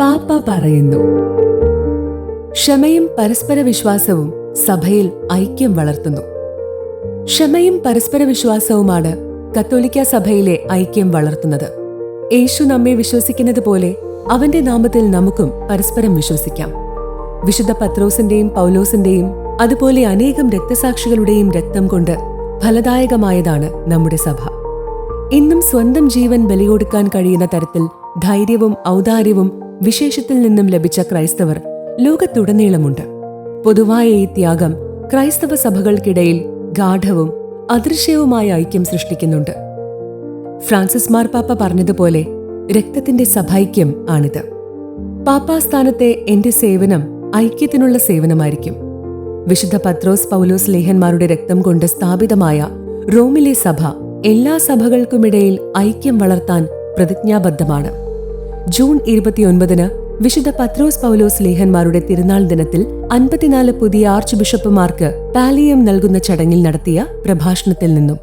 പാപ്പ പറയുന്നു. ക്ഷമയും പരസ്പര വിശ്വാസവും സഭയിൽ ഐക്യം വളർത്തുന്നു. ക്ഷമയും പരസ്പര വിശ്വാസവുമാണ് കത്തോലിക്ക സഭയിലെ ഐക്യം വളർത്തുന്നത്. യേശു നമ്മെ വിശ്വസിക്കുന്നത് പോലെ അവന്റെ നാമത്തിൽ നമുക്കും പരസ്പരം വിശ്വസിക്കാം. വിശുദ്ധ പത്രോസിന്റെയും പൗലോസിന്റെയും അതുപോലെ അനേകം രക്തസാക്ഷികളുടെയും രക്തം കൊണ്ട് ഫലദായകമായതാണ് നമ്മുടെ സഭ. ഇന്നും സ്വന്തം ജീവൻ ബലികൊടുക്കാൻ കഴിയുന്ന തരത്തിൽ ധൈര്യവും ഔദാര്യവും വിശേഷത്തിൽ നിന്നും ലഭിച്ച ക്രൈസ്തവർ ലോകത്തുടനീളമുണ്ട്. പൊതുവായ ഈ ത്യാഗം ക്രൈസ്തവ സഭകൾക്കിടയിൽ ഗാഠവും അദൃശ്യവുമായ ഐക്യം സൃഷ്ടിക്കുന്നുണ്ട്. ഫ്രാൻസിസ് മാർപ്പാപ്പ പറഞ്ഞതുപോലെ രക്തത്തിന്റെ സഭൈക്യം ആണിത്. പാപ്പാസ്ഥാനത്തെ എന്റെ സേവനം ഐക്യത്തിനുള്ള സേവനമായിരിക്കും. വിശുദ്ധ പത്രോസ് പൗലോസ് ലേഹന്മാരുടെ രക്തം കൊണ്ട് സ്ഥാപിതമായ റോമിലെ സഭ എല്ലാ സഭകൾക്കുമിടയിൽ ഐക്യം വളർത്താൻ പ്രതിജ്ഞാബദ്ധമാണ്. ജൂൺ ഇരുപത്തിയൊൻപതിന് വിശുദ്ധ പത്രോസ് പൗലോസ് ലേഹന്മാരുടെ തിരുനാൾ ദിനത്തിൽ അൻപത്തിനാല് പുതിയ ആർച്ച് ബിഷപ്പുമാർക്ക് പാലിയം നൽകുന്ന ചടങ്ങിൽ നടത്തിയ പ്രഭാഷണത്തിൽ നിന്നും.